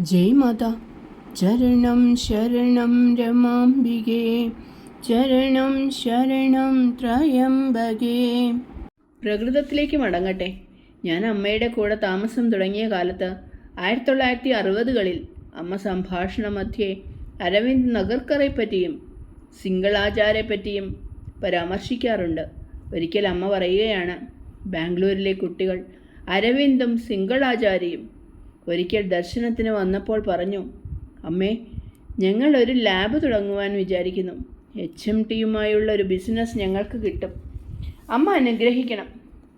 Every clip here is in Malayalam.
ജയ് മാത. ചരണം ശരണം രമാംബികേ. ചരണം ശരണം ത്രയംബകേ. പ്രകൃതത്തിലേക്ക് മടങ്ങട്ടെ. ഞാൻ അമ്മയുടെ കൂടെ താമസം തുടങ്ങിയ കാലത്ത് ആയിരത്തി തൊള്ളായിരത്തി അറുപതുകളിൽ അമ്മ സംഭാഷണ മധ്യേ അരവിന്ദ് നഗർക്കറെപ്പറ്റിയും സിംഗിളാചാരെപ്പറ്റിയും പരാമർശിക്കാറുണ്ട്. ഒരിക്കൽ അമ്മ പറയുകയാണ് ബാംഗ്ലൂരിലെ കുട്ടികൾ അരവിന്ദും സിംഗിളാചാര്യയും ഒരിക്കൽ ദർശനത്തിന് വന്നപ്പോൾ പറഞ്ഞു അമ്മേ ഞങ്ങൾ ഒരു ലാബ് തുടങ്ങുവാൻ വിചാരിക്കുന്നു. എച്ച് എം ടിയുമായുള്ള ഒരു ബിസിനസ് ഞങ്ങൾക്ക് കിട്ടും. അമ്മ അനുഗ്രഹിക്കണം.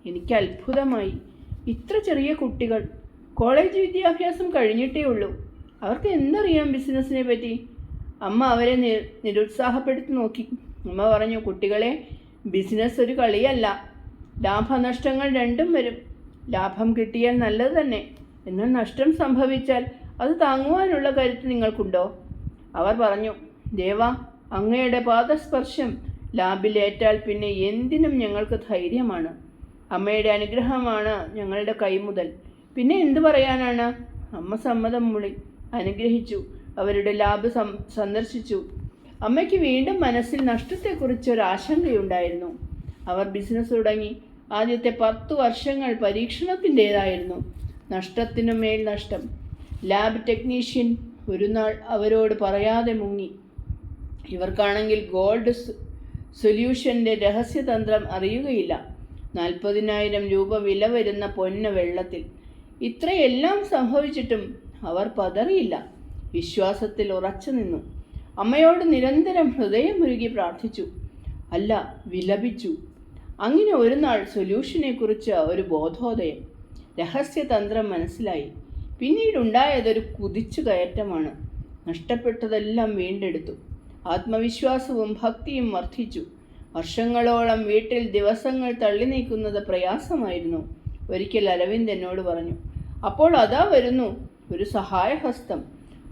എനിക്ക് അത്ഭുതമായി. ഇത്ര ചെറിയ കുട്ടികൾ. കോളേജ് വിദ്യാഭ്യാസം കഴിഞ്ഞിട്ടേ ഉള്ളൂ. അവർക്ക് എന്തറിയാം ബിസിനസ്സിനെ പറ്റി? അമ്മ അവരെ നിരുത്സാഹപ്പെടുത്തി നോക്കി. അമ്മ പറഞ്ഞു കുട്ടികളെ ബിസിനസ് ഒരു കളിയല്ല. ലാഭനഷ്ടങ്ങൾ രണ്ടും വരും. ലാഭം കിട്ടിയാൽ നല്ലത് തന്നെ. എന്നാൽ നഷ്ടം സംഭവിച്ചാൽ അത് താങ്ങുവാനുള്ള കരുത്ത് നിങ്ങൾക്കുണ്ടോ? അവർ പറഞ്ഞു ദേവ അങ്ങയുടെ പാദസ്പർശം ലാബിലേറ്റാൽ പിന്നെ എന്തിനും ഞങ്ങൾക്ക് ധൈര്യമാണ്. അമ്മയുടെ അനുഗ്രഹമാണ് ഞങ്ങളുടെ കൈമുതൽ പിന്നെ എന്തു പറയാനാണ്? അമ്മ സമ്മതം മുളി അനുഗ്രഹിച്ചു. അവരുടെ ലാബ് സന്ദർശിച്ചു. അമ്മയ്ക്ക് വീണ്ടും മനസ്സിൽ നഷ്ടത്തെക്കുറിച്ച് ഒരു ആശങ്കയുണ്ടായിരുന്നു. അവർ ബിസിനസ് തുടങ്ങി. ആദ്യത്തെ പത്തു വർഷങ്ങൾ പരീക്ഷണത്തിന്റേതായിരുന്നു. നഷ്ടത്തിനു മേൽ നഷ്ടം. ലാബ് ടെക്നീഷ്യൻ ഒരു നാൾ അവരോട് പറയാതെ മുങ്ങി. ഇവർക്കാണെങ്കിൽ ഗോൾഡ് സൊല്യൂഷന്റെ രഹസ്യതന്ത്രം അറിയുകയില്ല. നാൽപ്പതിനായിരം രൂപ വില വരുന്ന പൊന്ന വെള്ളത്തിൽ. ഇത്രയെല്ലാം സംഭവിച്ചിട്ടും അവർ പതറിയില്ല. വിശ്വാസത്തിൽ ഉറച്ചു നിന്നു. അമ്മയോട് നിരന്തരം ഹൃദയമുരുകി പ്രാർത്ഥിച്ചു. അല്ല വിലപിച്ചു. അങ്ങനെ ഒരു നാൾ സൊല്യൂഷനെക്കുറിച്ച് ഒരു ബോധോദയം. രഹസ്യതന്ത്രം മനസ്സിലായി. പിന്നീടുണ്ടായതൊരു കുതിച്ചു കയറ്റമാണ് നഷ്ടപ്പെട്ടതെല്ലാം വീണ്ടെടുത്തു. ആത്മവിശ്വാസവും ഭക്തിയും വർദ്ധിച്ചു. വർഷങ്ങളോളം വീട്ടിൽ ദിവസങ്ങൾ തള്ളി നീക്കുന്നത് പ്രയാസമായിരുന്നു. ഒരിക്കൽ അരവിന്ദ് എന്നോട് പറഞ്ഞു അപ്പോൾ അതാ വരുന്നു ഒരു സഹായഹസ്തം.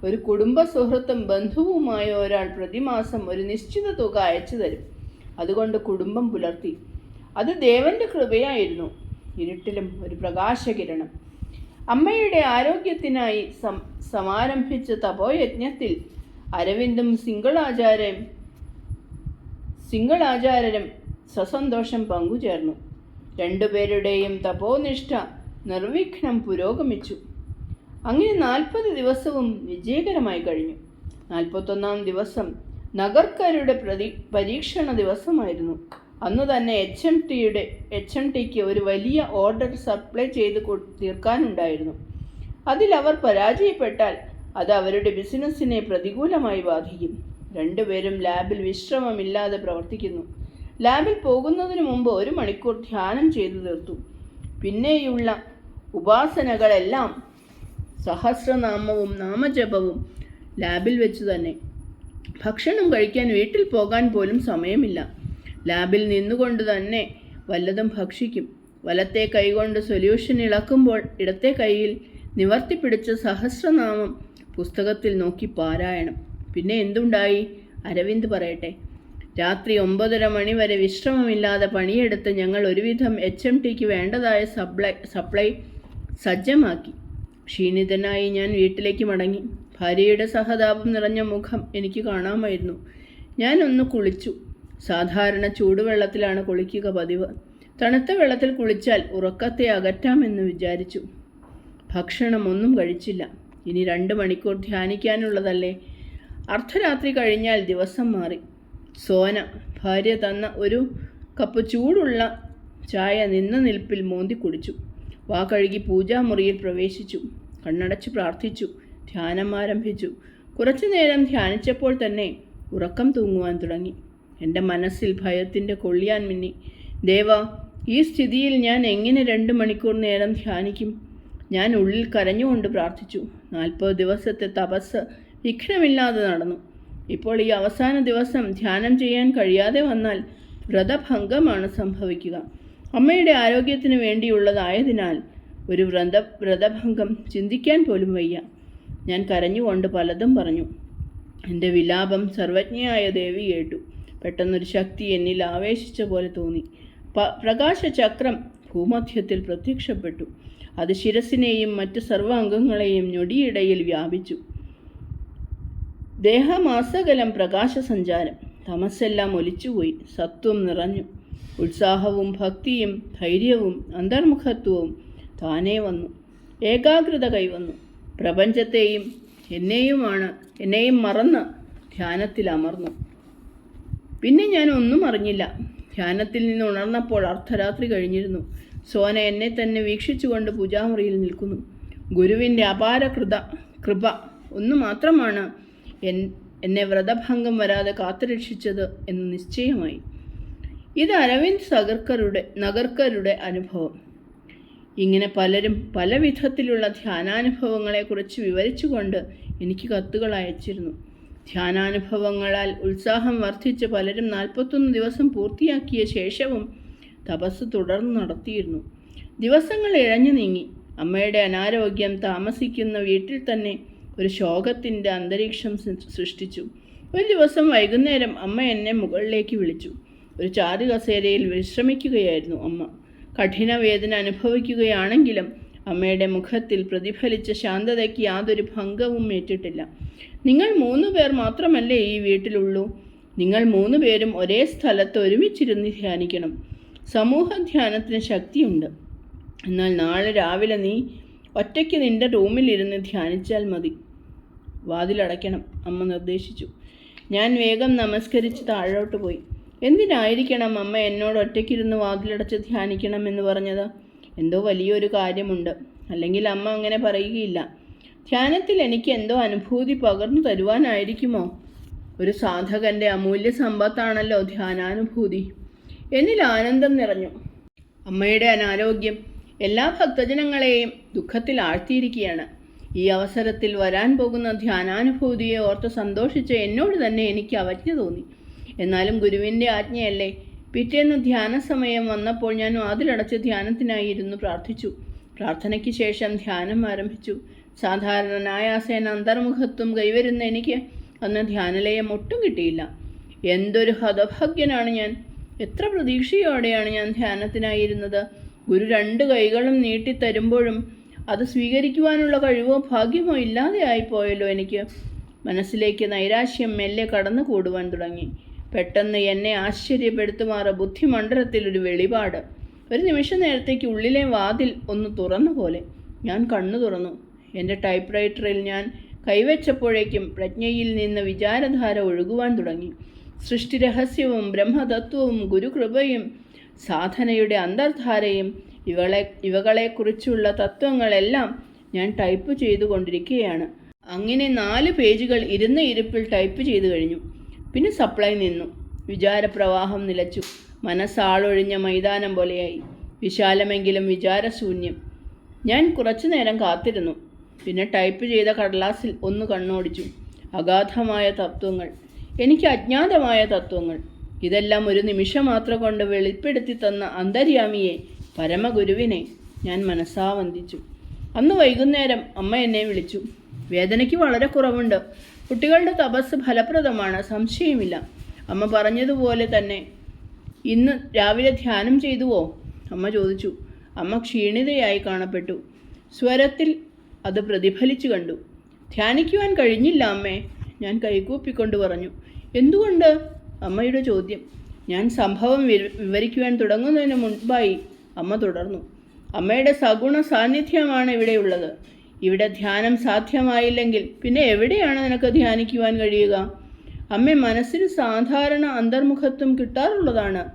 ഒരു കുടുംബ സുഹൃത്തും ബന്ധുവുമായ ഒരാൾ പ്രതിമാസം ഒരു നിശ്ചിത തുക അയച്ചു തരും അതുകൊണ്ട് കുടുംബം പുലർത്തി. അത് ദേവന്റെ കൃപയായിരുന്നു. ഇരുട്ടിലും ഒരു പ്രകാശകിരണം. അമ്മയുടെ ആരോഗ്യത്തിനായി സം സമാരംഭിച്ച തപോയജ്ഞത്തിൽ അരവിന്ദും സിംഗിളാചാര്യം സിംഗിളാചാര്യരും സസന്തോഷം പങ്കുചേർന്നു. രണ്ടുപേരുടെയും തപോനിഷ്ഠ നിർവിഘ്നം പുരോഗമിച്ചു. അങ്ങനെ നാൽപ്പത് ദിവസവും വിജയകരമായി കഴിഞ്ഞു. നാൽപ്പത്തൊന്നാം ദിവസം നഗർക്കാരുടെ പ്രതി പരീക്ഷണ ദിവസമായിരുന്നു. അന്ന് തന്നെ എച്ച് എം ടിയുടെ എച്ച് എം ടിക്ക് ഒരു വലിയ ഓർഡർ സപ്ലൈ ചെയ്ത് തീർക്കാനുണ്ടായിരുന്നു. അതിലവർ പരാജയപ്പെട്ടാൽ അത് അവരുടെ ബിസിനസ്സിനെ പ്രതികൂലമായി ബാധിക്കും. രണ്ടുപേരും ലാബിൽ വിശ്രമമില്ലാതെ പ്രവർത്തിക്കുന്നു. ലാബിൽ പോകുന്നതിന് മുമ്പ് ഒരു മണിക്കൂർ ധ്യാനം ചെയ്തു തീർത്തു. പിന്നെയുള്ള ഉപാസനകളെല്ലാം സഹസ്രനാമവും നാമജപവും ലാബിൽ വെച്ച് തന്നെ. ഭക്ഷണം കഴിക്കാൻ വീട്ടിൽ പോകാൻ പോലും സമയമില്ല. ലാബിൽ നിന്നുകൊണ്ട് തന്നെ വല്ലതും ഭക്ഷിക്കും. വലത്തെ കൈകൊണ്ട് സൊല്യൂഷൻ ഇളക്കുമ്പോൾ ഇടത്തെ കൈയിൽ നിവർത്തിപ്പിടിച്ച സഹസ്രനാമം പുസ്തകത്തിൽ നോക്കി പാരായണം. പിന്നെ എന്തുണ്ടായി? അരവിന്ദ് പറയട്ടെ. രാത്രി ഒമ്പതര മണി വരെ വിശ്രമമില്ലാതെ പണിയെടുത്ത് ഞങ്ങൾ ഒരുവിധം എച്ച് എം ടിക്ക് വേണ്ടതായ സപ്ലൈ സപ്ലൈ സജ്ജമാക്കി. ക്ഷീണിതനായി ഞാൻ വീട്ടിലേക്ക് മടങ്ങി. ഭാര്യയുടെ സഹതാപം നിറഞ്ഞ മുഖം എനിക്ക് കാണാമായിരുന്നു. ഞാനൊന്ന് കുളിച്ചു. സാധാരണ ചൂടുവെള്ളത്തിലാണ് കുളിക്കുക പതിവ്. തണുത്ത വെള്ളത്തിൽ കുളിച്ചാൽ ഉറക്കത്തെ അകറ്റാമെന്ന് വിചാരിച്ചു. ഭക്ഷണം ഒന്നും കഴിച്ചില്ല. ഇനി രണ്ട് മണിക്കൂർ ധ്യാനിക്കാനുള്ളതല്ലേ? അർദ്ധരാത്രി കഴിഞ്ഞാൽ ദിവസം മാറി. സോന ഭാര്യ തന്ന ഒരു കപ്പ് ചൂടുള്ള ചായ നിന്ന നിൽപ്പിൽ മോന്തി കുടിച്ചു. വാ കഴുകി പൂജാമുറിയിൽ പ്രവേശിച്ചു. കണ്ണടച്ച് പ്രാർത്ഥിച്ചു. ധ്യാനം ആരംഭിച്ചു. കുറച്ചു നേരം ധ്യാനിച്ചപ്പോൾ തന്നെ ഉറക്കം തൂങ്ങുവാൻ തുടങ്ങി. എന്റെ മനസ്സിൽ ഭയത്തിന്റെ കൊള്ളിയാൻ മിന്നി. ദേവ ഈ സ്ഥിതിയിൽ ഞാൻ എങ്ങനെ രണ്ട് മണിക്കൂർ നേരം ധ്യാനിക്കും? ഞാൻ ഉള്ളിൽ കരഞ്ഞുകൊണ്ട് പ്രാർത്ഥിച്ചു. നാൽപ്പത് ദിവസത്തെ തപസ് വിഘ്നമില്ലാതെ നടന്നു. ഇപ്പോൾ ഈ അവസാന ദിവസം ധ്യാനം ചെയ്യാൻ കഴിയാതെ വന്നാൽ വ്രതഭംഗമാണ് സംഭവിക്കുക. അമ്മയുടെ ആരോഗ്യത്തിന് വേണ്ടിയുള്ളതായതിനാൽ ഒരു വ്രത വ്രതഭംഗം ചിന്തിക്കാൻ പോലും വയ്യ. ഞാൻ കരഞ്ഞുകൊണ്ട് പലതും പറഞ്ഞു. എന്റെ വിലാപം സർവജ്ഞയായ ദേവി കേട്ടു. പെട്ടെന്നൊരു ശക്തി എന്നിൽ ആവേശിച്ച പോലെ തോന്നി. പ പ്രകാശചക്രം ഭൂമധ്യത്തിൽ പ്രത്യക്ഷപ്പെട്ടു. അത് ശിരസിനെയും മറ്റ് സർവാംഗങ്ങളെയും ഞൊടിയിടയിൽ വ്യാപിച്ചു. ദേഹമാസകലം പ്രകാശസഞ്ചാരം. തമസ്സെല്ലാം ഒലിച്ചുപോയി. സത്വം നിറഞ്ഞു. ഉത്സാഹവും ഭക്തിയും ധൈര്യവും അന്തർമുഖത്വവും താനേ വന്നു. ഏകാഗ്രത കൈവന്നു. പ്രപഞ്ചത്തെയും എന്നെയുമാണ് എന്നെയും മറന്ന് ധ്യാനത്തിൽ അമർന്നു പിന്നെ ഞാൻ ഒന്നും അറിഞ്ഞില്ല. ധ്യാനത്തിൽ നിന്ന് ഉണർന്നപ്പോൾ അർദ്ധരാത്രി കഴിഞ്ഞിരുന്നു. സോന എന്നെ തന്നെ വീക്ഷിച്ചുകൊണ്ട് പൂജാമുറിയിൽ നിൽക്കുന്നു. ഗുരുവിന്റെ അപാര കൃത കൃപ ഒന്ന് മാത്രമാണ് എൻ എന്നെ വ്രതഭംഗം വരാതെ കാത്തുരക്ഷിച്ചത് എന്ന് നിശ്ചയമായി. ഇത് അരവിന്ദ് സഗർക്കറുടെ നഗർക്കരുടെ അനുഭവം. ഇങ്ങനെ പലരും പല വിധത്തിലുള്ള ധ്യാനാനുഭവങ്ങളെക്കുറിച്ച് വിവരിച്ചുകൊണ്ട് എനിക്ക് കത്തുകൾ അയച്ചിരുന്നു. ധ്യാനാനുഭവങ്ങളാൽ ഉത്സാഹം വർദ്ധിച്ച് പലരും നാൽപ്പത്തൊന്ന് ദിവസം പൂർത്തിയാക്കിയ ശേഷവും തപസ് തുടർന്ന് നടത്തിയിരുന്നു. ദിവസങ്ങൾ ഇഴഞ്ഞു നീങ്ങി. അമ്മയുടെ അനാരോഗ്യം താമസിക്കുന്ന വീട്ടിൽ തന്നെ ഒരു ശോകത്തിന്റെ അന്തരീക്ഷം സൃഷ്ടിച്ചു. ഒരു ദിവസം വൈകുന്നേരം അമ്മ എന്നെ മുകളിലേക്ക് വിളിച്ചു. ഒരു ചാരു കസേരയിൽ വിശ്രമിക്കുകയായിരുന്നു അമ്മ. കഠിന വേദന അനുഭവിക്കുകയാണെങ്കിലും അമ്മയുടെ മുഖത്തിൽ പ്രതിഫലിച്ച ശാന്തതയ്ക്ക് യാതൊരു ഭംഗവും ഏറ്റിട്ടില്ല. നിങ്ങൾ മൂന്ന് പേർ മാത്രമല്ലേ ഈ വീട്ടിലുള്ളൂ. നിങ്ങൾ മൂന്ന് പേരും ഒരേ സ്ഥലത്ത് ഒരുമിച്ചിരുന്ന് ധ്യാനിക്കണം. സമൂഹ ധ്യാനത്തിന് ശക്തിയുണ്ട്. എന്നാൽ നാളെ രാവിലെ നീ ഒറ്റയ്ക്ക് നിന്റെ റൂമിലിരുന്ന് ധ്യാനിച്ചാൽ മതി. വാതിലടയ്ക്കണം അമ്മ നിർദ്ദേശിച്ചു. ഞാൻ വേഗം നമസ്കരിച്ച് താഴോട്ട് പോയി. എന്തിനായിരിക്കണം അമ്മ എന്നോട് ഒറ്റയ്ക്കിരുന്ന് വാതിലടച്ച് ധ്യാനിക്കണം എന്ന് പറഞ്ഞത്? എന്തോ വലിയൊരു കാര്യമുണ്ട്. അല്ലെങ്കിൽ അമ്മ അങ്ങനെ പറയുകയില്ല. ധ്യാനത്തിൽ എനിക്ക് എന്തോ അനുഭൂതി പകർന്നു തരുവാനായിരിക്കുമോ? ഒരു സാധകന്റെ അമൂല്യ സമ്പത്താണല്ലോ ധ്യാനാനുഭൂതി. എന്നിൽ ആനന്ദം നിറഞ്ഞു. അമ്മയുടെ അനാരോഗ്യം എല്ലാ ഭക്തജനങ്ങളെയും ദുഃഖത്തിൽ ആഴ്ത്തിയിരിക്കുകയാണ്. ഈ അവസരത്തിൽ വരാൻ പോകുന്ന ധ്യാനാനുഭൂതിയെ ഓർത്ത് സന്തോഷിച്ച് എന്നോട് തന്നെ എനിക്ക് അവജ്ഞ തോന്നി. എന്നാലും ഗുരുവിന്റെ ആജ്ഞയല്ലേ? പിറ്റേന്ന് ധ്യാന സമയം വന്നപ്പോൾ ഞാൻ വാതിലടച്ച് ധ്യാനത്തിനായി ഇരുന്ന് പ്രാർത്ഥിച്ചു. പ്രാർത്ഥനയ്ക്ക് ശേഷം ധ്യാനം ആരംഭിച്ചു. സാധാരണ നായാസേന അന്തർമുഖത്വം കൈവരുന്ന എനിക്ക് അന്ന് ധ്യാനലയം ഒട്ടും കിട്ടിയില്ല. എന്തൊരു ഹതഭാഗ്യനാണ് ഞാൻ. എത്ര പ്രതീക്ഷയോടെയാണ് ഞാൻ ധ്യാനത്തിനായിരുന്നത്. ഗുരു രണ്ട് കൈകളും നീട്ടിത്തരുമ്പോഴും അത് സ്വീകരിക്കുവാനുള്ള കഴിവോ ഭാഗ്യമോ ഇല്ലാതെ ആയിപ്പോയല്ലോ എനിക്ക്. മനസ്സിലേക്ക് നൈരാശ്യം മെല്ലെ കടന്നു കൂടുവാൻ തുടങ്ങി. പെട്ടെന്ന് എന്നെ ആശ്ചര്യപ്പെടുത്തുമാറ ബുദ്ധിമണ്ഡലത്തിൽ ഒരു വെളിപാട്. ഒരു നിമിഷ നേരത്തേക്ക് ഉള്ളിലെ വാതിൽ ഒന്ന് തുറന്ന പോലെ ഞാൻ കണ്ണു തുറന്നു. എന്റെ ടൈപ്പ് റൈറ്ററിൽ ഞാൻ കൈവച്ചപ്പോഴേക്കും പ്രജ്ഞയിൽ നിന്ന് വിചാരധാര ഒഴുകുവാൻ തുടങ്ങി. സൃഷ്ടിരഹസ്യവും ബ്രഹ്മതത്വവും ഗുരുകൃപയും സാധനയുടെ അന്തർധാരയും ഇവളെ ഇവകളെക്കുറിച്ചുള്ള തത്വങ്ങളെല്ലാം ഞാൻ ടൈപ്പ് ചെയ്തുകൊണ്ടിരിക്കുകയാണ്. അങ്ങനെ നാല് പേജുകൾ ഇരുന്ന ഇരിപ്പിൽ ടൈപ്പ് ചെയ്തു കഴിഞ്ഞു. പിന്നെ സപ്ലൈ നിന്നു. വിചാരപ്രവാഹം നിലച്ചു. മനസ്സാളൊഴിഞ്ഞ മൈതാനം പോലെയായി. വിശാലമെങ്കിലും വിചാരശൂന്യം. ഞാൻ കുറച്ചു നേരം കാത്തിരുന്നു. പിന്നെ ടൈപ്പ് ചെയ്ത കടലാസിൽ ഒന്ന് കണ്ണോടിച്ചു. അഗാധമായ തത്വങ്ങൾ. എനിക്ക് അജ്ഞാതമായ തത്വങ്ങൾ. ഇതെല്ലാം ഒരു നിമിഷം മാത്രം കൊണ്ട് വെളിപ്പെടുത്തി തന്ന അന്തര്യാമിയെ പരമഗുരുവിനെ ഞാൻ മനസ്സാവന്തിച്ചു അന്ന് വൈകുന്നേരം അമ്മ എന്നെ വിളിച്ചു. വേദനയ്ക്ക് വളരെ കുറവുണ്ട്. കുട്ടികളുടെ തപസ് ഫലപ്രദമാണ് സംശയമില്ല. അമ്മ പറഞ്ഞതുപോലെ തന്നെ ഇന്ന് രാവിലെ ധ്യാനം ചെയ്തുവോ? അമ്മ ചോദിച്ചു. അമ്മ ക്ഷീണിതയായി കാണപ്പെട്ടു. സ്വരത്തിൽ അത് പ്രതിഫലിച്ചു കണ്ടു. ധ്യാനിക്കുവാൻ കഴിഞ്ഞില്ല അമ്മേ ഞാൻ കൈകൂപ്പിക്കൊണ്ട് പറഞ്ഞു. എന്തുകൊണ്ട്? അമ്മയുടെ ചോദ്യം. ഞാൻ സംഭവം വിവ- വിവരിക്കുവാൻ തുടങ്ങുന്നതിന് മുൻപായി അമ്മ തുടർന്നു. അമ്മയുടെ സഗുണ സാന്നിധ്യമാണ് ഇവിടെയുള്ളത് ഇവിടെ ധ്യാനം സാധ്യമായില്ലെങ്കിൽ പിന്നെ എവിടെയാണ് നിനക്ക് ധ്യാനിക്കുവാൻ കഴിയുക? അമ്മ മനസ്സിന് സാധാരണ അന്തർമുഖത്വം കിട്ടാറുള്ളതാണ്.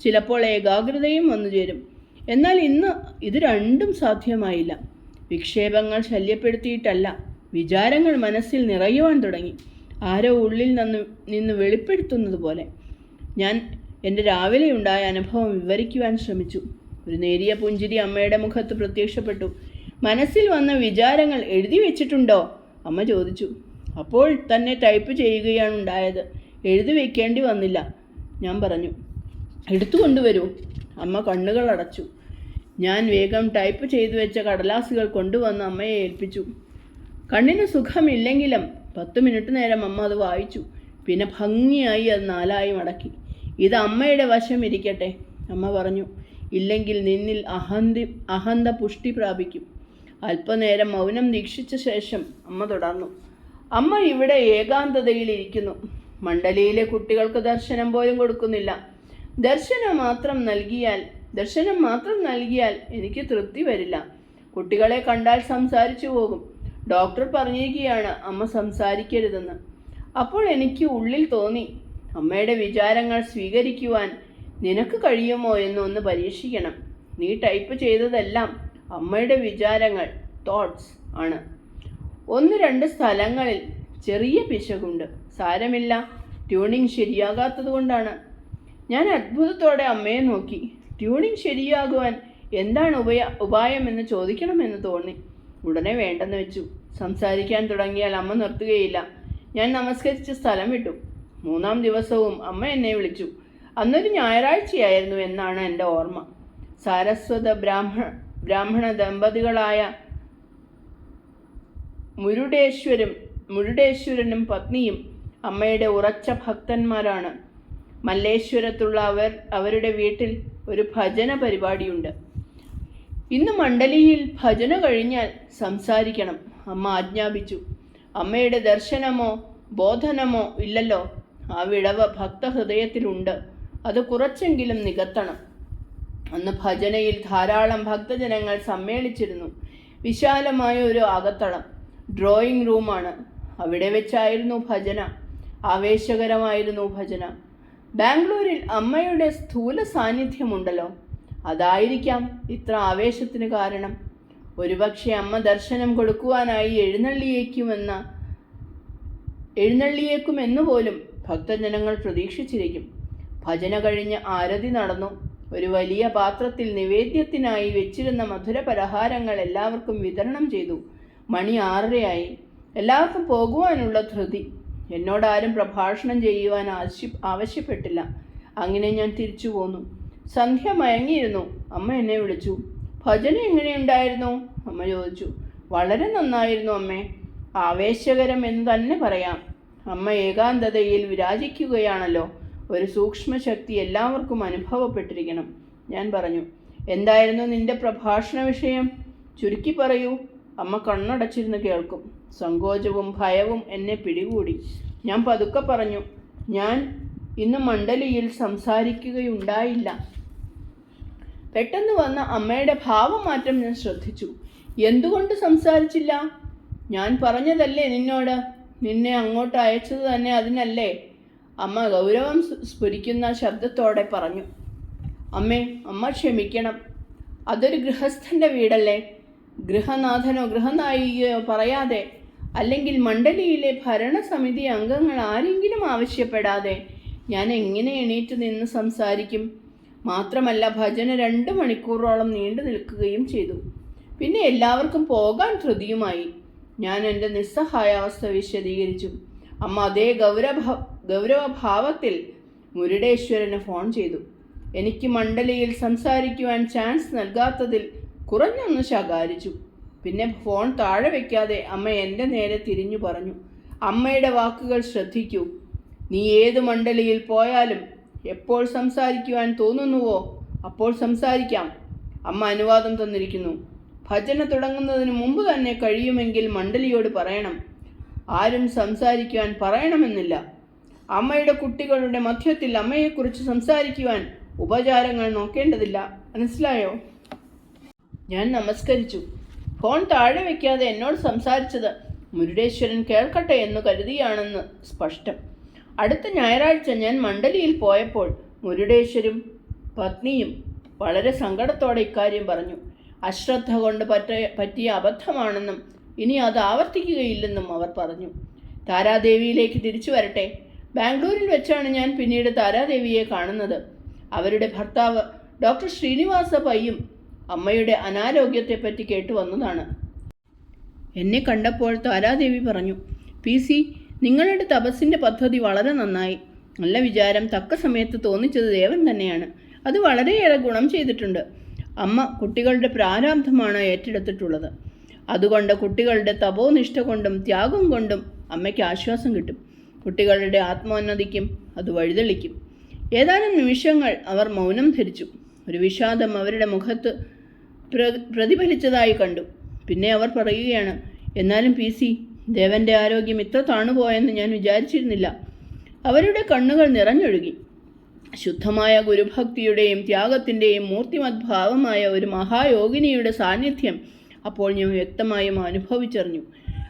ചിലപ്പോൾ ഏകാഗ്രതയും വന്നു ചേരും എന്നാൽ ഇന്ന് ഇത് രണ്ടും സാധ്യമായില്ല. വിക്ഷേപങ്ങൾ ശല്യപ്പെടുത്തിയിട്ടല്ല. വിചാരങ്ങൾ മനസ്സിൽ നിറയുവാൻ തുടങ്ങി. ആരോ ഉള്ളിൽ നിന്ന് നിന്ന് വെളിപ്പെടുത്തുന്നത് പോലെ. ഞാൻ എന്റെ രാവിലെ ഉണ്ടായ അനുഭവം വിവരിക്കുവാൻ ശ്രമിച്ചു. ഒരു നേരിയ പുഞ്ചിരി അമ്മയുടെ മുഖത്ത് പ്രത്യക്ഷപ്പെട്ടു. മനസ്സിൽ വന്ന വിചാരങ്ങൾ എഴുതി വെച്ചിട്ടുണ്ടോ? അമ്മ ചോദിച്ചു. അപ്പോൾ തന്നെ ടൈപ്പ് ചെയ്യുകയാണ് ഉണ്ടായത്. എഴുതി വെക്കേണ്ടി വന്നില്ല. ഞാൻ പറഞ്ഞു എടുത്തു കൊണ്ടുവരൂ അമ്മ കണ്ണുകൾ അടച്ചു. ഞാൻ വേഗം ടൈപ്പ് ചെയ്തു വെച്ച കടലാസുകൾ കൊണ്ടുവന്ന് അമ്മയെ ഏൽപ്പിച്ചു. കണ്ണിന് സുഖമില്ലെങ്കിലും പത്ത് മിനിറ്റ് നേരം അമ്മ അത് വായിച്ചു. പിന്നെ ഭംഗിയായി അത് നാലായി മടക്കി. ഇത് അമ്മയുടെ വശം ഇരിക്കട്ടെ അമ്മ പറഞ്ഞു. ഇല്ലെങ്കിൽ നിന്നിൽ അഹന്തി അഹന്ത പുഷ്ടി പ്രാപിക്കും. അല്പനേരം മൗനം ദീക്ഷിച്ച ശേഷം അമ്മ തുടർന്നു. അമ്മ ഇവിടെ ഏകാന്തതയിൽ ഇരിക്കുന്നു. മണ്ഡലിയിലെ കുട്ടികൾക്ക് ദർശനം പോലും കൊടുക്കുന്നില്ല. ദർശനം മാത്രം നൽകിയാൽ ദർശനം മാത്രം നൽകിയാൽ എനിക്ക് തൃപ്തി വരില്ല. കുട്ടികളെ കണ്ടാൽ സംസാരിച്ചു പോകും. ഡോക്ടർ പറഞ്ഞിരിക്കുകയാണ് അമ്മ സംസാരിക്കരുതെന്ന്. അപ്പോൾ എനിക്ക് ഉള്ളിൽ തോന്നി അമ്മയുടെ വിചാരങ്ങൾ സ്വീകരിക്കുവാൻ നിനക്ക് കഴിയുമോ എന്ന് ഒന്ന് പരീക്ഷിക്കണം. നീ ടൈപ്പ് ചെയ്തതെല്ലാം അമ്മയുടെ വിചാരങ്ങൾ തോട്ട്സ് ആണ്. ഒന്ന് രണ്ട് സ്ഥലങ്ങളിൽ ചെറിയ പിശകുണ്ട്. സാരമില്ല ട്യൂണിംഗ് ശരിയാകാത്തത് കൊണ്ടാണ് ഞാൻ അത്ഭുതത്തോടെ അമ്മയെ നോക്കി. ട്യൂണിംഗ് ശരിയാകുവാൻ എന്താണ് ഉപയ ഉപായമെന്ന് ചോദിക്കണമെന്ന് തോന്നി. ഉടനെ വേണ്ടെന്ന് വെച്ചു. സംസാരിക്കാൻ തുടങ്ങിയാൽ അമ്മ നിർത്തുകയില്ല. ഞാൻ നമസ്കരിച്ച് സ്ഥലം വിട്ടു. മൂന്നാം ദിവസവും അമ്മ എന്നെ വിളിച്ചു. അന്നൊരു ഞായറാഴ്ചയായിരുന്നു എന്നാണ് എന്റെ ഓർമ്മ. സാരസ്വത ബ്രാഹ്മ ബ്രാഹ്മണ ദമ്പതികളായ മുരുടേശ്വരും മുരുടേശ്വരനും പത്നിയും അമ്മയുടെ ഉറച്ച ഭക്തന്മാരാണ്. മല്ലേശ്വരത്തുള്ള അവർ അവരുടെ വീട്ടിൽ ഒരു ഭജന പരിപാടിയുണ്ട്. ഇന്ന് മണ്ഡലിയിൽ ഭജന കഴിഞ്ഞാൽ സംസാരിക്കണം. അമ്മ ആജ്ഞാപിച്ചു. അമ്മയുടെ ദർശനമോ ബോധനമോ ഇല്ലല്ലോ. ആ വിടവ് ഭക്തഹൃദയത്തിലുണ്ട്. അത് കുറച്ചെങ്കിലും നികത്തണം. അന്ന് ഭജനയിൽ ധാരാളം ഭക്തജനങ്ങൾ സമ്മേളിച്ചിരുന്നു. വിശാലമായ ഒരു അകത്തളം ഡ്രോയിങ് റൂമാണ്. അവിടെ വെച്ചായിരുന്നു ഭജന. ആവേശകരമായിരുന്നു ഭജന. ബാംഗ്ലൂരിൽ അമ്മയുടെ സ്ഥൂല സാന്നിധ്യമുണ്ടല്ലോ. അതായിരിക്കാം ഇത്ര ആവേശത്തിന് കാരണം. ഒരുപക്ഷെ അമ്മ ദർശനം കൊടുക്കുവാനായി എഴുന്നള്ളിയേക്കുമെന്ന എഴുന്നള്ളിയേക്കുമെന്ന് പോലും ഭക്തജനങ്ങൾ പ്രതീക്ഷിച്ചിരിക്കും. ഭജന കഴിഞ്ഞ് ആരതി നടന്നു. ഒരു വലിയ പാത്രത്തിൽ നിവേദ്യത്തിനായി വെച്ചിരുന്ന മധുര പലഹാരങ്ങൾ എല്ലാവർക്കും വിതരണം ചെയ്തു. മണി ആറരയായി. എല്ലാവർക്കും പോകുവാനുള്ള ധൃതി. എന്നോടാരും പ്രഭാഷണം ചെയ്യുവാൻ ആവശ്യ ആവശ്യപ്പെട്ടില്ല. അങ്ങനെ ഞാൻ തിരിച്ചു പോന്നു. സന്ധ്യ മയങ്ങിയിരുന്നു. അമ്മ എന്നെ വിളിച്ചു. ഭജന എങ്ങനെയുണ്ടായിരുന്നു? അമ്മ ചോദിച്ചു. വളരെ നന്നായിരുന്നു അമ്മേ. ആവേശകരം എന്ന് തന്നെ പറയാം. അമ്മ ഏകാന്തതയിൽ വിരാജിക്കുകയാണല്ലോ. ഒരു സൂക്ഷ്മശക്തി എല്ലാവർക്കും അനുഭവപ്പെട്ടിരിക്കണം. ഞാൻ പറഞ്ഞു. എന്തായിരുന്നു നിന്റെ പ്രഭാഷണ വിഷയം? ചുരുക്കി പറയൂ. അമ്മ കണ്ണടച്ചിരുന്ന് കേൾക്കും. സങ്കോചവും ഭയവും എന്നെ പിടികൂടി. ഞാൻ പതുക്കെ പറഞ്ഞു ഞാൻ ഇന്ന് മണ്ഡലിയിൽ സംസാരിക്കുകയുണ്ടായില്ല. പെട്ടെന്ന് വന്ന അമ്മയുടെ ഭാവമാറ്റം ഞാൻ ശ്രദ്ധിച്ചു. എന്തുകൊണ്ട് സംസാരിച്ചില്ല? ഞാൻ പറഞ്ഞതല്ലേ നിന്നോട്? നിന്നെ അങ്ങോട്ട് അയച്ചത് തന്നെ അതിനല്ലേ? അമ്മ ഗൗരവം സ്ഫുരിക്കുന്ന ശബ്ദത്തോടെ പറഞ്ഞു അമ്മേ അമ്മ ക്ഷമിക്കണം. അതൊരു ഗൃഹസ്ഥന്റെ വീടല്ലേ? ഗൃഹനാഥനോ ഗൃഹനായികയോ പറയാതെ അല്ലെങ്കിൽ മണ്ഡലിയിലെ ഭരണസമിതി അംഗങ്ങൾ ആരെങ്കിലും ആവശ്യപ്പെടാതെ ഞാൻ എങ്ങനെ എണീറ്റ് നിന്ന് സംസാരിക്കും? മാത്രമല്ല ഭജന രണ്ട് മണിക്കൂറോളം നീണ്ടു നിൽക്കുകയും ചെയ്തു. പിന്നെ എല്ലാവർക്കും പോകാൻ ധൃതിയുമായി. ഞാൻ എന്റെ നിസ്സഹായാവസ്ഥ വിശദീകരിച്ചു. അമ്മ അതേ ഗൗരവ ഗൗരവഭാവത്തിൽ മുരുടേശ്വരന് ഫോൺ ചെയ്തു. എനിക്ക് മണ്ഡലിയിൽ സംസാരിക്കുവാൻ ചാൻസ് നൽകാത്തതിൽ കുറഞ്ഞൊന്ന് ശകാരിച്ചു. പിന്നെ ഫോൺ താഴെ വയ്ക്കാതെ അമ്മ എന്റെ നേരെ തിരിഞ്ഞു പറഞ്ഞു അമ്മയുടെ വാക്കുകൾ ശ്രദ്ധിക്കൂ. നീ ഏത് മണ്ഡലിയിൽ പോയാലും എപ്പോൾ സംസാരിക്കുവാൻ തോന്നുന്നുവോ അപ്പോൾ സംസാരിക്കാം. അമ്മ അനുവാദം തന്നിരിക്കുന്നു. ഭജന തുടങ്ങുന്നതിന് മുമ്പ് തന്നെ കഴിയുമെങ്കിൽ മണ്ഡലിയോട് പറയണം. ആരും സംസാരിക്കുവാൻ പറയണമെന്നില്ല. അമ്മയുടെ കുട്ടികളുടെ മധ്യത്തിൽ അമ്മയെക്കുറിച്ച് സംസാരിക്കുവാൻ ഉപചാരങ്ങൾ നോക്കേണ്ടതില്ല. മനസ്സിലായോ? ഞാൻ നമസ്കരിച്ചു. ഫോൺ താഴെ വയ്ക്കാതെ എന്നോട് സംസാരിച്ചത് മുരുടേശ്വരൻ കേൾക്കട്ടെ എന്ന് കരുതിയാണെന്ന് സ്പഷ്ടം. അടുത്ത ഞായറാഴ്ച ഞാൻ മണ്ഡലിയിൽ പോയപ്പോൾ മുരുടേശ്വരും പത്നിയും വളരെ സങ്കടത്തോടെ ഇക്കാര്യം പറഞ്ഞു. അശ്രദ്ധ കൊണ്ട് പറ്റ പറ്റിയ അബദ്ധമാണെന്നും ഇനി അത് ആവർത്തിക്കുകയില്ലെന്നും അവർ പറഞ്ഞു. താരാദേവിയിലേക്ക് തിരിച്ചു വരട്ടെ. ബാംഗ്ലൂരിൽ വെച്ചാണ് ഞാൻ പിന്നീട് താരാദേവിയെ കാണുന്നത്. അവരുടെ ഭർത്താവ് ഡോക്ടർ ശ്രീനിവാസ പയ്യും അമ്മയുടെ അനാരോഗ്യത്തെപ്പറ്റി കേട്ടു വന്നതാണ്. എന്നെ കണ്ടപ്പോൾ താരാദേവി പറഞ്ഞു പി സി നിങ്ങളുടെ തപസ്സിന്റെ പദ്ധതി വളരെ നന്നായി. നല്ല വിചാരം തക്ക സമയത്ത് തോന്നിച്ചത് ദേവൻ തന്നെയാണ്. അത് വളരെയേറെ ഗുണം ചെയ്തിട്ടുണ്ട്. അമ്മ കുട്ടികളുടെ പ്രാരാബ്ധമാണ് ഏറ്റെടുത്തിട്ടുള്ളത്. അതുകൊണ്ട് കുട്ടികളുടെ തപോനിഷ്ഠ കൊണ്ടും ത്യാഗം കൊണ്ടും അമ്മയ്ക്ക് ആശ്വാസം കിട്ടും. കുട്ടികളുടെ ആത്മോന്നതിക്കും അത് വഴിതെളിക്കും. ഏതാനും നിമിഷങ്ങൾ അവർ മൗനം ധരിച്ചു. ഒരു വിഷാദം അവരുടെ മുഖത്ത് പ്രതിഫലിച്ചതായി കണ്ടു. പിന്നെ അവർ പറയുകയാണ് എന്നാലും പി. സി. ദേവന്റെ ആരോഗ്യം ഇത്ര താണുപോയെന്ന് ഞാൻ വിചാരിച്ചിരുന്നില്ല. അവരുടെ കണ്ണുകൾ നിറഞ്ഞൊഴുകി. ശുദ്ധമായ ഗുരുഭക്തിയുടെയും ത്യാഗത്തിന്റെയും മൂർത്തിമദ്ഭാവമായ ഒരു മഹായോഗിനിയുടെ സാന്നിധ്യം അപ്പോൾ ഞാൻ വ്യക്തമായും അനുഭവിച്ചറിഞ്ഞു.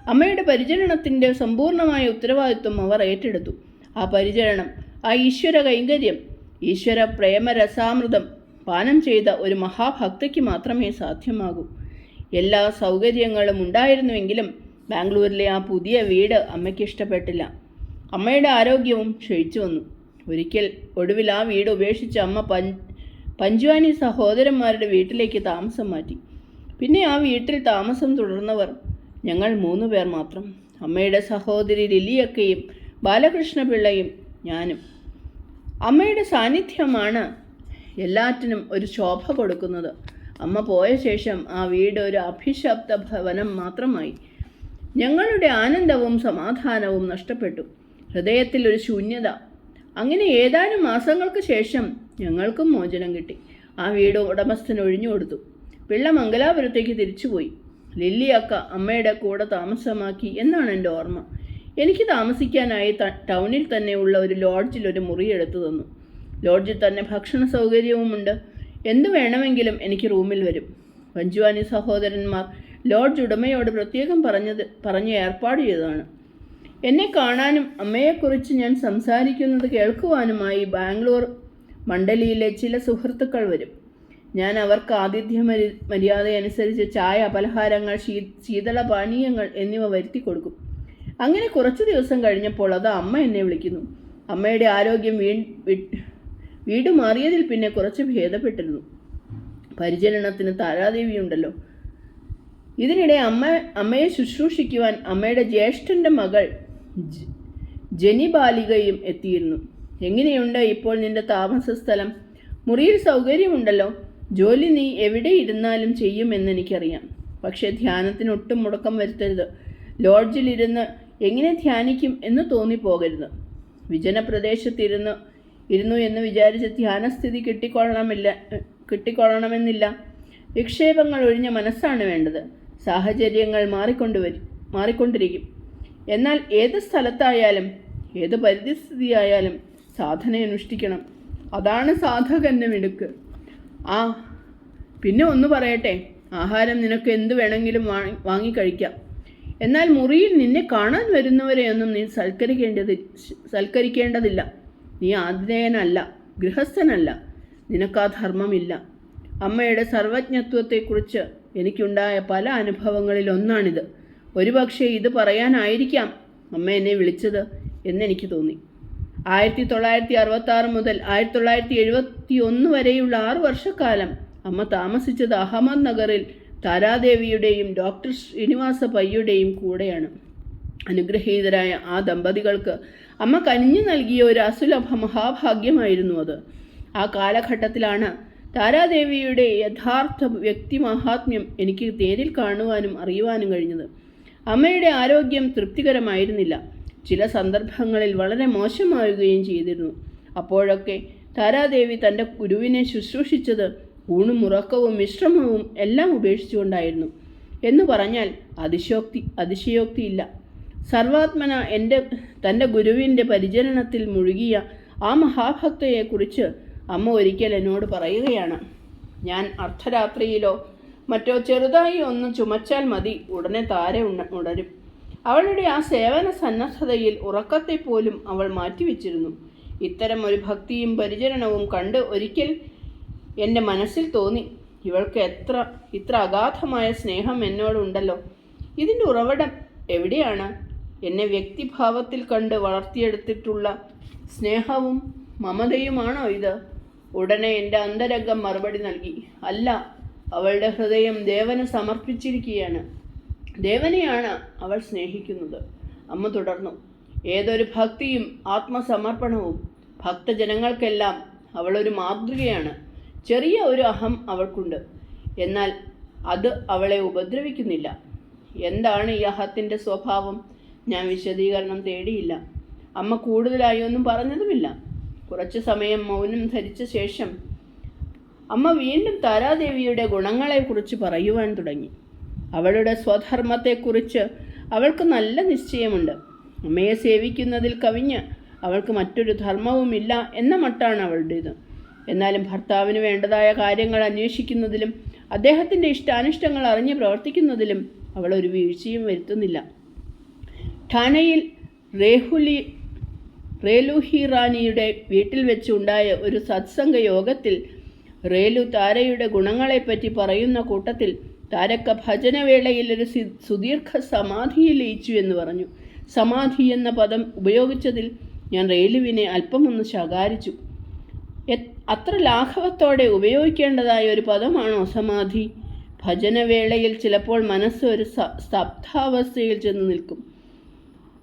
അമ്മയുടെ പരിചരണത്തിന്റെ സമ്പൂർണമായ ഉത്തരവാദിത്വം അവർ ഏറ്റെടുത്തു. ആ പരിചരണം ആ ഈശ്വര കൈങ്കര്യം ഈശ്വര പ്രേമരസാമൃതം പാനം ചെയ്ത ഒരു മഹാഭക്തയ്ക്ക് മാത്രമേ സാധ്യമാകൂ. എല്ലാ സൗകര്യങ്ങളും ഉണ്ടായിരുന്നുവെങ്കിലും ബാംഗ്ലൂരിലെ ആ പുതിയ വീട് അമ്മയ്ക്ക് ഇഷ്ടപ്പെട്ടില്ല. അമ്മയുടെ ആരോഗ്യവും ക്ഷയിച്ചു വന്നു. ഒരിക്കൽ ഒടുവിൽ ആ വീട് ഉപേക്ഷിച്ച് അമ്മ പൻ പഞ്ച്വാനി സഹോദരന്മാരുടെ വീട്ടിലേക്ക് താമസം മാറ്റി. പിന്നെ ആ വീട്ടിൽ താമസം തുടർന്നവർ ഞങ്ങൾ മൂന്ന് പേർ മാത്രം. അമ്മയുടെ സഹോദരി ലിലിയക്കയും ബാലകൃഷ്ണപിള്ളയും ഞാനും. അമ്മയുടെ സാന്നിധ്യമാണ് എല്ലാറ്റിനും ഒരു ശോഭ കൊടുക്കുന്നത്. അമ്മ പോയ ശേഷം ആ വീട് ഒരു അഭിശബ്ദ ഭവനം മാത്രമായി. ഞങ്ങളുടെ ആനന്ദവും സമാധാനവും നഷ്ടപ്പെട്ടു. ഹൃദയത്തിൽ ഒരു ശൂന്യത. അങ്ങനെ ഏതാനും മാസങ്ങൾക്ക് ശേഷം ഞങ്ങൾക്കും മോചനം കിട്ടി. ആ വീട് ഉടമസ്ഥൻ ഒഴിഞ്ഞു കൊടുത്തു. പിള്ള മംഗലാപുരത്തേക്ക് തിരിച്ചുപോയി. ലില്ലി അക്ക അമ്മയുടെ കൂടെ താമസമാക്കി എന്നാണ് എന്റെ ഓർമ്മ. എനിക്ക് താമസിക്കാനായി ടൗണിൽ തന്നെ ഉള്ള ഒരു ലോഡ്ജിൽ ഒരു മുറി എടുത്തു തന്നു. ലോഡ്ജിൽ തന്നെ ഭക്ഷണ സൗകര്യവുമുണ്ട്. എന്തു വേണമെങ്കിലും എനിക്ക് റൂമിൽ വരും. പഞ്ചുവാനി സഹോദരന്മാർ ലോഡ്ജ് ഉടമയോട് പ്രത്യേകം പറഞ്ഞത് പറഞ്ഞ് ഏർപ്പാട് ചെയ്തതാണ്. എന്നെ കാണാനും അമ്മയെക്കുറിച്ച് ഞാൻ സംസാരിക്കുന്നത് കേൾക്കുവാനുമായി ബാംഗ്ലൂർ മണ്ഡലിയിലെ ചില സുഹൃത്തുക്കൾ വരും. ഞാൻ അവർക്ക് ആതിഥ്യ മരി മര്യാദയനുസരിച്ച് ചായ പലഹാരങ്ങൾ ശീ ശീതള പാനീയങ്ങൾ എന്നിവ വരുത്തി കൊടുക്കും. അങ്ങനെ കുറച്ച് ദിവസം കഴിഞ്ഞപ്പോൾ അത് അമ്മ എന്നെ വിളിക്കുന്നു. അമ്മയുടെ ആരോഗ്യം വീ വീട് മാറിയതിൽ പിന്നെ കുറച്ച് ഭേദപ്പെട്ടിരുന്നു. പരിചരണത്തിന് താരാദേവിയുണ്ടല്ലോ. ഇതിനിടെ അമ്മ അമ്മയെ ശുശ്രൂഷിക്കുവാൻ അമ്മയുടെ ജ്യേഷ്ഠന്റെ മകൾ ജനി ബാലികയും എത്തിയിരുന്നു. എങ്ങനെയുണ്ട് ഇപ്പോൾ നിന്റെ താമസ സ്ഥലം മുറിയിൽ സൗകര്യമുണ്ടല്ലോ. ജോലി നീ എവിടെ ഇരുന്നാലും ചെയ്യുമെന്ന് എനിക്കറിയാം പക്ഷേ ധ്യാനത്തിന് ഒട്ടും മുടക്കം വരുത്തരുത്. ലോഡ്ജിലിരുന്ന് എങ്ങനെ ധ്യാനിക്കും എന്ന് തോന്നിപ്പോകരുത്. വിജനപ്രദേശത്തിരുന്ന് ഇരുന്നു എന്ന് വിചാരിച്ച് ധ്യാനസ്ഥിതി കിട്ടിക്കൊള്ളണമില്ല കിട്ടിക്കൊള്ളണമെന്നില്ല. വിക്ഷേപങ്ങൾ ഒഴിഞ്ഞ മനസ്സാണ് വേണ്ടത്. സാഹചര്യങ്ങൾ മാറിക്കൊണ്ടുവരും മാറിക്കൊണ്ടിരിക്കും. എന്നാൽ ഏത് സ്ഥലത്തായാലും ഏത് പരിധിസ്ഥിതിയായാലും സാധന അനുഷ്ഠിക്കണം. അതാണ് സാധകന്റെ മിടുക്ക്. ആ പിന്നെ ഒന്ന് പറയട്ടെ ആഹാരം നിനക്ക് എന്ത് വേണമെങ്കിലും വാങ്ങി വാങ്ങിക്കഴിക്കാം എന്നാൽ മുറിയിൽ നിന്നെ കാണാൻ വരുന്നവരെയൊന്നും നീ സൽക്കരിക്കേണ്ടത് സൽക്കരിക്കേണ്ടതില്ല. നീ ആതിഥേയനല്ല ഗൃഹസ്ഥനല്ല. നിനക്കാ ധർമ്മമില്ല അമ്മയുടെ സർവജ്ഞത്വത്തെക്കുറിച്ച് എനിക്കുണ്ടായ പല അനുഭവങ്ങളിൽ ഒന്നാണിത്. ഒരുപക്ഷെ ഇത് പറയാനായിരിക്കാം അമ്മ എന്നെ വിളിച്ചത് എന്നെനിക്ക് തോന്നി. ആയിരത്തി തൊള്ളായിരത്തി അറുപത്തി ആറ് മുതൽ ആയിരത്തി തൊള്ളായിരത്തി എഴുപത്തി ഒന്ന് വരെയുള്ള ആറ് വർഷക്കാലം അമ്മ താമസിച്ചത് അഹമ്മദ് നഗറിൽ താരാദേവിയുടെയും ഡോക്ടർ ശ്രീനിവാസ പയ്യുടെയും കൂടെയാണ്. അനുഗ്രഹീതരായ ആ ദമ്പതികൾക്ക് അമ്മ കനിഞ്ഞു നൽകിയ ഒരു അസുലഭ മഹാഭാഗ്യമായിരുന്നു അത്. ആ കാലഘട്ടത്തിലാണ് താരാദേവിയുടെ യഥാർത്ഥ വ്യക്തി മഹാത്മ്യം എനിക്ക് നേരിൽ കാണുവാനും അറിയുവാനും കഴിഞ്ഞത്. അമ്മയുടെ ആരോഗ്യം തൃപ്തികരമായിരുന്നില്ല. ചില സന്ദർഭങ്ങളിൽ വളരെ മോശമാവുകയും ചെയ്തിരുന്നു. അപ്പോഴൊക്കെ താരാദേവി തന്റെ ഗുരുവിനെ ശുശ്രൂഷിച്ചത് ഊണും ഉറക്കവും വിശ്രമവും എല്ലാം ഉപേക്ഷിച്ചുകൊണ്ടായിരുന്നു. എന്ന് പറഞ്ഞാൽ അതിശോക്തി അതിശയോക്തിയില്ല. സർവാത്മന എന്റെ തന്റെ ഗുരുവിന്റെ പരിചരണത്തിൽ മുഴുകിയ ആ മഹാഭക്തയെക്കുറിച്ച് അമ്മ ഒരിക്കൽ എന്നോട് പറയുകയാണ്. ഞാൻ അർദ്ധരാത്രിയിലോ മറ്റോ ചെറുതായി ഒന്ന് ചുമച്ചാൽ മതി ഉടനെ താര ഉണ ഉണരും. അവളുടെ ആ സേവന സന്നദ്ധതയിൽ ഉറക്കത്തെ പോലും അവൾ മാറ്റിവെച്ചിരുന്നു. ഇത്തരം ഒരു ഭക്തിയും പരിചരണവും കണ്ട് ഒരിക്കൽ എന്റെ മനസ്സിൽ തോന്നി ഇവൾക്ക് എത്ര ഇത്ര അഗാധമായ സ്നേഹം എന്നോടുണ്ടല്ലോ. ഇതിന്റെ ഉറവിടം എവിടെയാണ്? എന്നെ വ്യക്തിഭാവത്തിൽ കണ്ട് വളർത്തിയെടുത്തിട്ടുള്ള സ്നേഹവും മമതയുമാണോ ഇത്? ഉടനെ എന്റെ അന്തരംഗം മറുപടി നൽകി. അല്ല അവളുടെ ഹൃദയം ദേവന് സമർപ്പിച്ചിരിക്കുകയാണ്. ദേവനെയാണ് അവൾ സ്നേഹിക്കുന്നത്. അമ്മ തുടർന്നു. ഏതൊരു ഭക്തിയും ആത്മസമർപ്പണവും ഭക്തജനങ്ങൾക്കെല്ലാം അവളൊരു മാതൃകയാണ്. ചെറിയ ഒരു അഹം അവൾക്കുണ്ട്. എന്നാൽ അത് അവളെ ഉപദ്രവിക്കുന്നില്ല. എന്താണ് ഈ അഹത്തിന്റെ സ്വഭാവം? ഞാൻ വിശദീകരണം തേടിയില്ല. അമ്മ കൂടുതലായി ഒന്നും പറഞ്ഞതുമില്ല. കുറച്ച് സമയം മൗനം ധരിച്ച ശേഷം അമ്മ വീണ്ടും താരാദേവിയുടെ ഗുണങ്ങളെക്കുറിച്ച് പറയുവാൻ തുടങ്ങി. അവളുടെ സ്വധർമ്മത്തെക്കുറിച്ച് അവൾക്ക് നല്ല നിശ്ചയമുണ്ട്. അമ്മയെ സേവിക്കുന്നതിൽ കവിഞ്ഞ് അവൾക്ക് മറ്റൊരു ധർമ്മവുമില്ല എന്ന മട്ടാണ് അവളുടേത്. എന്നാലും ഭർത്താവിന് വേണ്ടതായ കാര്യങ്ങൾ അന്വേഷിക്കുന്നതിലും അദ്ദേഹത്തിന്റെ ഇഷ്ടാനിഷ്ടങ്ങൾ അറിഞ്ഞ് പ്രവർത്തിക്കുന്നതിലും അവൾ ഒരു വീഴ്ചയും വരുത്തുന്നില്ല. ഠാനയിൽ റേഹുലി റേലുഹി റാണിയുടെ വീട്ടിൽ വെച്ചുണ്ടായ ഒരു സത്സംഗ യോഗത്തിൽ റേലു താരയുടെ ഗുണങ്ങളെപ്പറ്റി പറയുന്ന കൂട്ടത്തിൽ താരക്ക ഭജനവേളയിൽ ഒരു സുദീർഘ സമാധിയിൽ ലയിച്ചു എന്ന് പറഞ്ഞു. സമാധി എന്ന പദം ഉപയോഗിച്ചതിൽ ഞാൻ റേലുവിനെ അല്പമൊന്ന് ശകാരിച്ചു. അത്ര ലാഘവത്തോടെ ഉപയോഗിക്കേണ്ടതായ ഒരു പദമാണോ സമാധി? ഭജനവേളയിൽ ചിലപ്പോൾ മനസ്സ് ഒരു സ്തബ്ധാവസ്ഥയിൽ ചെന്ന് നിൽക്കും.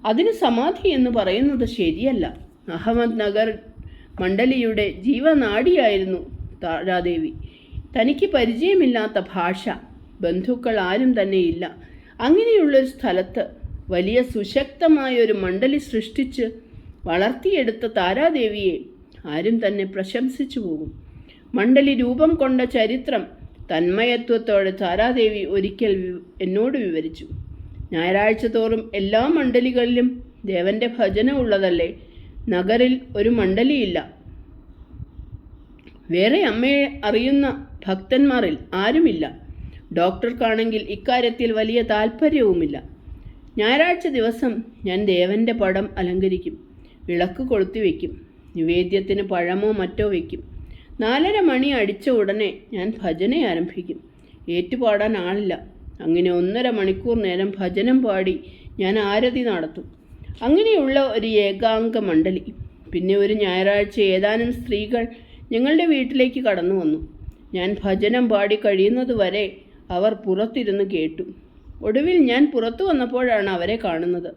അതിന് സമാധി എന്ന് പറയുന്നത് ശരിയല്ല. അഹമ്മദ് നഗർ മണ്ഡലിയുടെ ജീവനാടിയായിരുന്നു താരാദേവി. തനിക്ക് പരിചയമില്ലാത്ത ഭാഷ ബന്ധുക്കൾ ആരും തന്നെയില്ല അങ്ങനെയുള്ളൊരു സ്ഥലത്ത് വലിയ സുശക്തമായ ഒരു മണ്ഡലി സൃഷ്ടിച്ച് വളർത്തിയെടുത്ത താരാദേവിയെ ആരും തന്നെ പ്രശംസിച്ചു പോകും. മണ്ഡലി രൂപം കൊണ്ട ചരിത്രം തന്മയത്വത്തോടെ താരാദേവി ഒരിക്കൽ എന്നോട് വിവരിച്ചു. ഞായറാഴ്ച തോറും എല്ലാ മണ്ഡലികളിലും ദേവന്റെ ഭജന ഉള്ളതല്ലേ നഗറിൽ ഒരു മണ്ഡലിയില്ല. വേറെ അമ്മയെ അറിയുന്ന ഭക്തന്മാരിൽ ആരുമില്ല. ഡോക്ടർക്കാണെങ്കിൽ ഇക്കാര്യത്തിൽ വലിയ താല്പര്യവുമില്ല ഞായറാഴ്ച ദിവസം ഞാൻ ദേവന്റെ പടം അലങ്കരിക്കും വിളക്ക് കൊളുത്തി വയ്ക്കും നിവേദ്യത്തിന് പഴമോ മറ്റോ വയ്ക്കും നാലര മണി അടിച്ച ഉടനെ ഞാൻ ഭജന ആരംഭിക്കും ഏറ്റുപാടാൻ ആളില്ല. അങ്ങനെ ഒന്നര മണിക്കൂർ നേരം ഭജനം പാടി ഞാൻ ആരതി നടത്തും. അങ്ങനെയുള്ള ഒരു ഏകാംഗ മണ്ഡലി. പിന്നെ ഒരു ഞായറാഴ്ച ഏതാനും സ്ത്രീകൾ ഞങ്ങളുടെ വീട്ടിലേക്ക് കടന്നു വന്നു. ഞാൻ ഭജനം പാടി കഴിയുന്നത് വരെ അവർ പുറത്തിരുന്ന് കേട്ടു. ഒടുവിൽ ഞാൻ പുറത്തു വന്നപ്പോഴാണ് അവരെ കാണുന്നത്.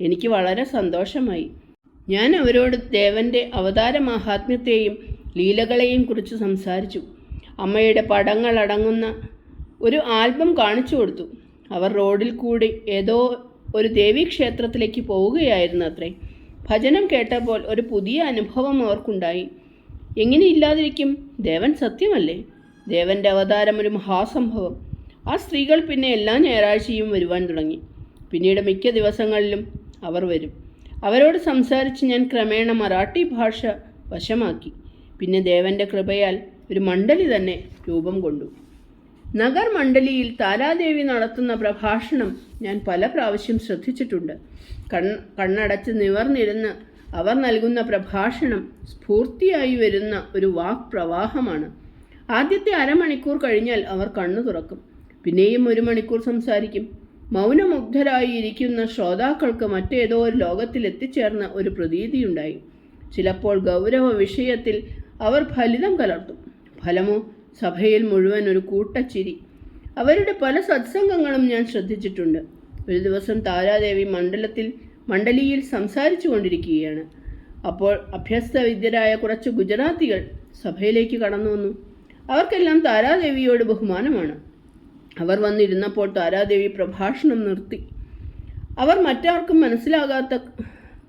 എനിക്ക് വളരെ സന്തോഷമായി. ഞാൻ അവരോട് ദേവന്റെ അവതാര മഹാത്മ്യത്തെയും ലീലകളെയും കുറിച്ച് സംസാരിച്ചു. അമ്മയുടെ പടങ്ങൾ അടങ്ങുന്ന ഒരു ആൽബം കാണിച്ചു കൊടുത്തു. അവർ റോഡിൽ കൂടി ഏതോ ഒരു ദേവീക്ഷേത്രത്തിലേക്ക് പോവുകയായിരുന്നു അത്രേ. ഭജനം കേട്ടപ്പോൾ ഒരു പുതിയ അനുഭവം അവർക്കുണ്ടായി. എങ്ങനെ ഇല്ലാതിരിക്കും? ദേവൻ സത്യമല്ലേ? ദേവന്റെ അവതാരം ഒരു മഹാസംഭവം. ആ സ്ത്രീകൾ പിന്നെ എല്ലാ ഞായറാഴ്ചയും വരുവാൻ തുടങ്ങി. പിന്നീട് മിക്ക ദിവസങ്ങളിലും അവർ വരും. അവരോട് സംസാരിച്ച് ഞാൻ ക്രമേണ മറാഠി ഭാഷ വശമാക്കി. പിന്നെ ദേവന്റെ കൃപയാൽ ഒരു മണ്ഡലി തന്നെ രൂപം കൊണ്ടു. നഗർ മണ്ഡലിയിൽ താരാദേവി നടത്തുന്ന പ്രഭാഷണം ഞാൻ പല പ്രാവശ്യം ശ്രദ്ധിച്ചിട്ടുണ്ട്. കൺ കണ്ണടച്ച് നിവർന്നിരുന്ന് അവർ നൽകുന്ന പ്രഭാഷണം സ്ഫൂർത്തിയായി വരുന്ന ഒരു വാക് പ്രവാഹമാണ് ആദ്യത്തെ അരമണിക്കൂർ കഴിഞ്ഞാൽ അവർ കണ്ണു തുറക്കും. പിന്നെയും ഒരു മണിക്കൂർ സംസാരിക്കും. മൗനമുഗ്ധരായി ഇരിക്കുന്ന ശ്രോതാക്കൾക്ക് മറ്റേതോ ഒരു ലോകത്തിൽ എത്തിച്ചേർന്ന ഒരു പ്രതീതിയുണ്ടായി. ചിലപ്പോൾ ഗൗരവ വിഷയത്തിൽ അവർ ഫലിതം കലർത്തും. ഫലമോ സഭയിൽ മുഴുവൻ ഒരു കൂട്ടച്ചിരി. അവരുടെ പല സത്സംഗങ്ങളും ഞാൻ ശ്രദ്ധിച്ചിട്ടുണ്ട്. ഒരു ദിവസം താരാദേവി മണ്ഡലത്തിൽ മണ്ഡലിയിൽ സംസാരിച്ചു കൊണ്ടിരിക്കുകയാണ്. അപ്പോൾ അഭ്യസ്തവിദ്യരായ കുറച്ച് ഗുജറാത്തികൾ സഭയിലേക്ക് കടന്നു വന്നു. അവർക്കെല്ലാം താരാദേവിയോട് ബഹുമാനമാണ്. അവർ വന്നിരുന്നപ്പോൾ താരാദേവി പ്രഭാഷണം നിർത്തി. അവർ മറ്റാർക്കും മനസ്സിലാകാത്ത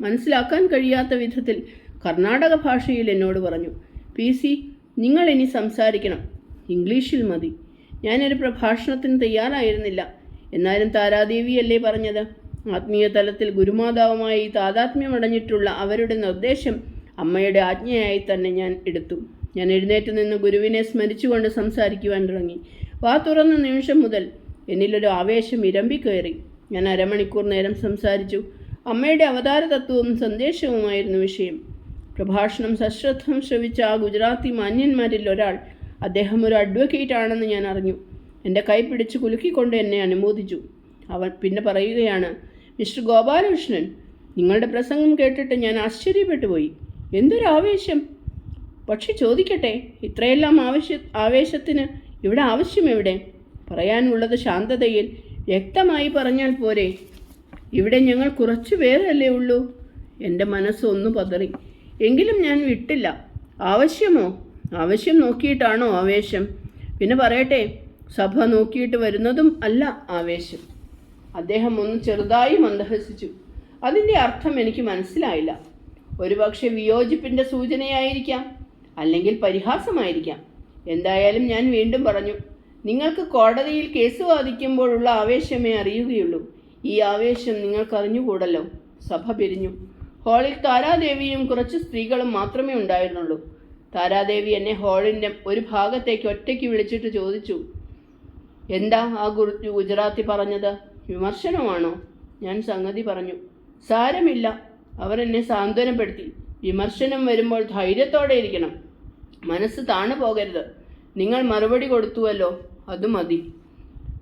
മനസ്സിലാക്കാൻ കഴിയാത്ത വിധത്തിൽ കർണാടക ഭാഷയിൽ എന്നോട് പറഞ്ഞു പി. സി നിങ്ങൾ ഇനി സംസാരിക്കണം. ഇംഗ്ലീഷിൽ മതി. ഞാനൊരു പ്രഭാഷണത്തിന് തയ്യാറായിരുന്നില്ല. എന്നാലും താരാദേവിയല്ലേ പറഞ്ഞത്? ആത്മീയ തലത്തിൽ ഗുരുമാതാവുമായി താതാത്മ്യമടഞ്ഞിട്ടുള്ള അവരുടെ നിർദ്ദേശം അമ്മയുടെ ആജ്ഞയായി തന്നെ ഞാൻ എടുത്തു. ഞാൻ എഴുന്നേറ്റ് നിന്ന് ഗുരുവിനെ സ്മരിച്ചുകൊണ്ട് സംസാരിക്കുവാൻ തുടങ്ങി. വാ തുറന്ന നിമിഷം മുതൽ എന്നിലൊരു ആവേശം ഇരമ്പിക്കയറി. ഞാൻ അരമണിക്കൂർ നേരം സംസാരിച്ചു. അമ്മയുടെ അവതാര തത്വവും സന്ദേശവുമായിരുന്നു വിഷയം. പ്രഭാഷണം സശ്രദ്ധം ശ്രവിച്ച ആ ഗുജറാത്തി മാന്യന്മാരിൽ ഒരാൾ അദ്ദേഹം ഒരു അഡ്വക്കേറ്റ് ആണെന്ന് ഞാൻ അറിഞ്ഞു. എന്റെ കൈ പിടിച്ച് കുലുക്കിക്കൊണ്ട് എന്നെ അനുമോദിച്ചു. അവൻ പിന്നെ പറയുകയാണ് മിസ്റ്റർ ഗോപാലകൃഷ്ണൻ നിങ്ങളുടെ പ്രസംഗം കേട്ടിട്ട് ഞാൻ ആശ്ചര്യപ്പെട്ടു പോയി. എന്തൊരു ആവേശം. പക്ഷെ ചോദിക്കട്ടെ ഇത്രയെല്ലാം ആവശ്യ ആവേശത്തിന് ഇവിടെ ആവശ്യം എവിടെ? പറയാനുള്ളത് ശാന്തതയിൽ വ്യക്തമായി പറഞ്ഞാൽ പോരെ. ഇവിടെ ഞങ്ങൾ കുറച്ചു പേരല്ലേ ഉള്ളൂ. എന്റെ മനസ്സൊന്നു പതറി. എങ്കിലും ഞാൻ വിട്ടില്ല. ആവശ്യമോ? ആവശ്യം നോക്കിയിട്ടാണോ ആവേശം? പിന്നെ പറയട്ടെ സഭ നോക്കിയിട്ട് വരുന്നതും അല്ല ആവേശം. അദ്ദേഹം ഒന്ന് ചെറുതായി മന്ദഹസിച്ചു. അതിന്റെ അർത്ഥം എനിക്ക് മനസ്സിലായില്ല. ഒരുപക്ഷെ വിയോജിപ്പിന്റെ സൂചനയായിരിക്കാം അല്ലെങ്കിൽ പരിഹാസമായിരിക്കാം. എന്തായാലും ഞാൻ വീണ്ടും പറഞ്ഞു നിങ്ങൾക്ക് കോടതിയിൽ കേസ് വാദിക്കുമ്പോഴുള്ള ആവേശമേ അറിയുകയുള്ളൂ. ഈ ആവേശം നിങ്ങൾക്ക് അറിഞ്ഞുകൂടല്ലോ? സഭ പിരിഞ്ഞു. ഹാളിൽ താരാദേവിയും കുറച്ച് സ്ത്രീകളും മാത്രമേ ഉണ്ടായിരുന്നുള്ളൂ. താരാദേവി എന്നെ ഹാളിന്റെ ഒരു ഭാഗത്തേക്ക് ഒറ്റയ്ക്ക് വിളിച്ചിട്ട് ചോദിച്ചു എന്താ ആ ഗുരു ഗുജറാത്തി പറഞ്ഞത്? വിമർശനമാണോ? ഞാൻ സംഗതി പറഞ്ഞു സാരമില്ല. അവർ എന്നെ സാന്ത്വനപ്പെടുത്തി. വിമർശനം വരുമ്പോൾ ധൈര്യത്തോടെ ഇരിക്കണം. മനസ്സ് താണു പോകരുത്. നിങ്ങൾ മറുപടി കൊടുത്തുവല്ലോ അത് മതി.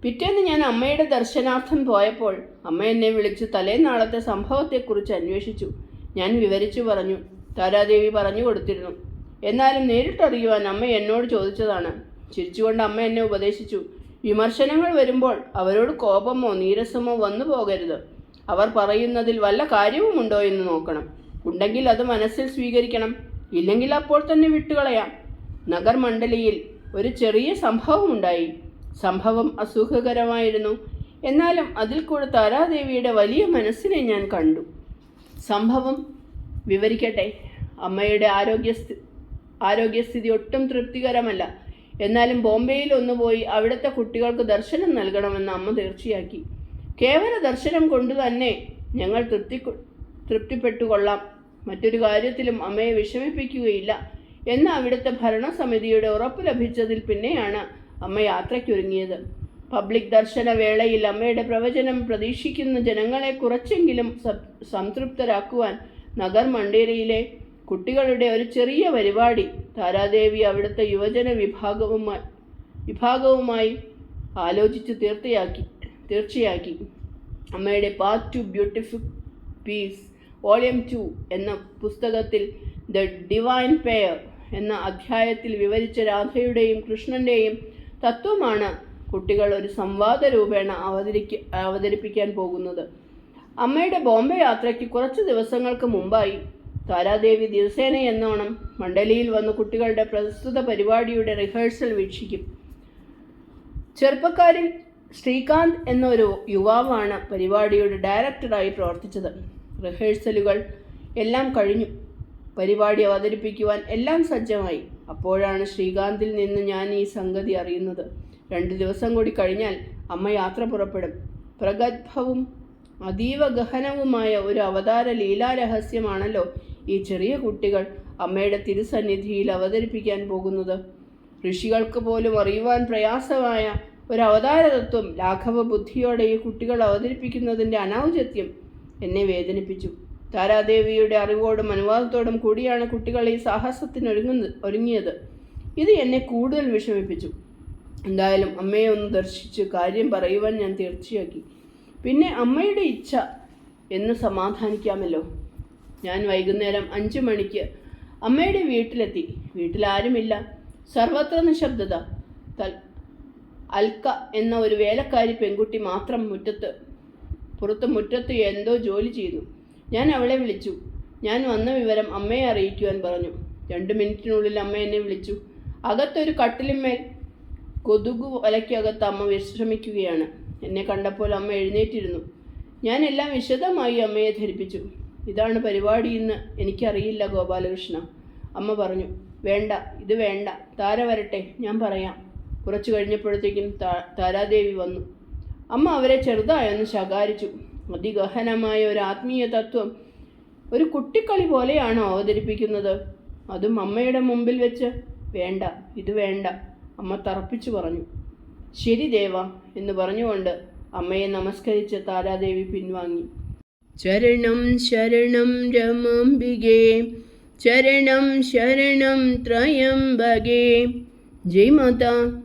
പിറ്റേന്ന് ഞാൻ അമ്മയുടെ ദർശനാർത്ഥം പോയപ്പോൾ അമ്മ എന്നെ വിളിച്ച് തലേനാളത്തെ സംഭവത്തെക്കുറിച്ച് അന്വേഷിച്ചു. ഞാൻ വിവരിച്ചു പറഞ്ഞു താരാദേവി പറഞ്ഞു കൊടുത്തിരുന്നു. എന്നാലും നേരിട്ടറിയുവാൻ അമ്മ എന്നോട് ചോദിച്ചതാണ്. ചിരിച്ചുകൊണ്ട് അമ്മ എന്നെ ഉപദേശിച്ചു. വിമർശനങ്ങൾ വരുമ്പോൾ അവരോട് കോപമോ നീരസമോ വന്നു പോകരുത്. അവർ പറയുന്നതിൽ വല്ല കാര്യവുമുണ്ടോ എന്ന് നോക്കണം. ഉണ്ടെങ്കിൽ അത് മനസ്സിൽ സ്വീകരിക്കണം. ഇല്ലെങ്കിൽ അപ്പോൾ തന്നെ വിട്ടുകളയാം. നഗർ മണ്ഡലിയിൽ ഒരു ചെറിയ സംഭവമുണ്ടായി സംഭവം അസുഖകരമായിരുന്നു. എന്നാലും അതിൽ കൂടെ താരാദേവിയുടെ വലിയ മനസ്സിനെ ഞാൻ കണ്ടു. സംഭവം വിവരിക്കട്ടെ? അമ്മയുടെ ആരോഗ്യസ്ഥി ആരോഗ്യസ്ഥിതി ഒട്ടും തൃപ്തികരമല്ല. എന്നാലും ബോംബെയിൽ ഒന്ന് പോയി അവിടുത്തെ കുട്ടികൾക്ക് ദർശനം നൽകണമെന്ന് അമ്മ തീർച്ചയാക്കി. കേവല ദർശനം കൊണ്ട് തന്നെ ഞങ്ങൾ തൃപ്തി തൃപ്തിപ്പെട്ടുകൊള്ളാം. മറ്റൊരു കാര്യത്തിലും അമ്മയെ വിഷമിപ്പിക്കുകയില്ല. എന്ന് അവിടുത്തെ ഭരണസമിതിയുടെ ഉറപ്പ് ലഭിച്ചതിൽ പിന്നെയാണ് അമ്മ യാത്രയ്ക്കൊരുങ്ങിയത്. പബ്ലിക് ദർശന വേളയിൽ അമ്മയുടെ പ്രവചനം പ്രതീക്ഷിക്കുന്ന ജനങ്ങളെ കുറച്ചെങ്കിലും സംതൃപ്തരാക്കുവാൻ നഗർ മണ്ടേരിയിലെ കുട്ടികളുടെ ഒരു ചെറിയ പരിപാടി താരാദേവി അവിടുത്തെ യുവജന വിഭാഗവുമായി വിഭാഗവുമായി ആലോചിച്ച് തീർച്ചയാക്കി തീർച്ചയാക്കി. അമ്മയുടെ path to beautiful peace volume two എന്ന പുസ്തകത്തിൽ ദ ഡിവൈൻ പെയർ എന്ന അധ്യായത്തിൽ വിവരിച്ച രാധയുടെയും കൃഷ്ണന്റെയും തത്വമാണ് കുട്ടികൾ ഒരു സംവാദ രൂപേണ അവതരിക്ക അവതരിപ്പിക്കാൻ പോകുന്നത്. അമ്മയുടെ ബോംബെ യാത്രയ്ക്ക് കുറച്ച് ദിവസങ്ങൾക്ക് മുമ്പായി താരാദേവി ദിവസേന എന്നോണം മണ്ഡലിയിൽ വന്ന് കുട്ടികളുടെ പ്രസ്തുത പരിപാടിയുടെ റിഹേഴ്സൽ വീക്ഷിക്കും. ചെറുപ്പക്കാരിൽ ശ്രീകാന്ത് എന്നൊരു യുവാവാണ് പരിപാടിയുടെ ഡയറക്ടറായി പ്രവർത്തിച്ചത്. റിഹേഴ്സലുകൾ എല്ലാം കഴിഞ്ഞു. പരിപാടി അവതരിപ്പിക്കുവാൻ എല്ലാം സജ്ജമായി. അപ്പോഴാണ് ശ്രീകാന്തിൽ നിന്ന് ഞാൻ ഈ സംഗതി അറിയുന്നത്. രണ്ട് ദിവസം കൂടി കഴിഞ്ഞാൽ അമ്മ യാത്ര പുറപ്പെടും. പ്രഗത്ഭവും അതീവ ഗഹനവുമായ ഒരു അവതാര ലീലാരഹസ്യമാണല്ലോ ഈ ചെറിയ കുട്ടികൾ അമ്മയുടെ തിരുസന്നിധിയിൽ അവതരിപ്പിക്കാൻ പോകുന്നത്. ഋഷികൾക്ക് പോലും അറിയുവാൻ പ്രയാസമായ ഒരു അവതാരതത്വം ലാഘവ ബുദ്ധിയോടെ ഈ കുട്ടികൾ അവതരിപ്പിക്കുന്നതിന്റെ അനൗചിത്യം എന്നെ വേദനിപ്പിച്ചു. താരാദേവിയുടെ അറിവോടും അനുവാദത്തോടും കൂടിയാണ് കുട്ടികൾ ഈ സാഹസത്തിന് ഒരുങ്ങുന്ന ഒരുങ്ങിയത്. ഇത് എന്നെ കൂടുതൽ വിഷമിപ്പിച്ചു. എന്തായാലും അമ്മയെ ഒന്ന് ദർശിച്ച് കാര്യം പറയുവാൻ ഞാൻ തീർച്ചയാക്കി. പിന്നെ അമ്മയുടെ ഇച്ഛ എന്ന് സമാധാനിക്കാമല്ലോ? ഞാൻ വൈകുന്നേരം അഞ്ചു മണിക്ക് അമ്മയുടെ വീട്ടിലെത്തി. വീട്ടിലാരുമില്ല. സർവത്ര നിശബ്ദത. തൽ അൽക്ക എന്ന ഒരു വേലക്കാരി പെൺകുട്ടി മാത്രം മുറ്റത്ത് പുറത്ത് മുറ്റത്ത് എന്തോ ജോലി ചെയ്യുന്നു. ഞാൻ അവളെ വിളിച്ചു. ഞാൻ വന്ന വിവരം അമ്മയെ അറിയിക്കുവാൻ പറഞ്ഞു. രണ്ട് മിനിറ്റിനുള്ളിൽ അമ്മ എന്നെ വിളിച്ചു. അകത്തൊരു കട്ടിലിന്മേൽ കൊതുകു വലയ്ക്കകത്ത് അമ്മ വിശ്രമിക്കുകയാണ്. എന്നെ കണ്ടപ്പോൾ അമ്മ എഴുന്നേറ്റിരുന്നു. ഞാൻ എല്ലാം വിശദമായി അമ്മയെ ധരിപ്പിച്ചു. ഇതാണ് പരിപാടി എന്ന് എനിക്കറിയില്ല ഗോപാലകൃഷ്ണ. അമ്മ പറഞ്ഞു വേണ്ട ഇത് വേണ്ട താര വരട്ടെ ഞാൻ പറയാം. കുറച്ചു കഴിഞ്ഞപ്പോഴത്തേക്കും താരാദേവി വന്നു. അമ്മ അവരെ ചെറുതായൊന്ന് ശകാരിച്ചു. അതിഗഹനമായ ഒരു ആത്മീയ തത്വം ഒരു കുട്ടിക്കളി പോലെയാണ് അവതരിപ്പിക്കുന്നത്. അതും അമ്മയുടെ മുമ്പിൽ വെച്ച് വേണ്ട ഇത് വേണ്ട അമ്മ തറപ്പിച്ചു പറഞ്ഞു. ശരി ദേവ എന്ന് പറഞ്ഞുകൊണ്ട് അമ്മയെ നമസ്കരിച്ച് താരാദേവി പിൻവാങ്ങി. ചരണം ശരണം രമംബികേ ചരണം ശരണം ത്രയംബകേ. ജയ് മാതാ.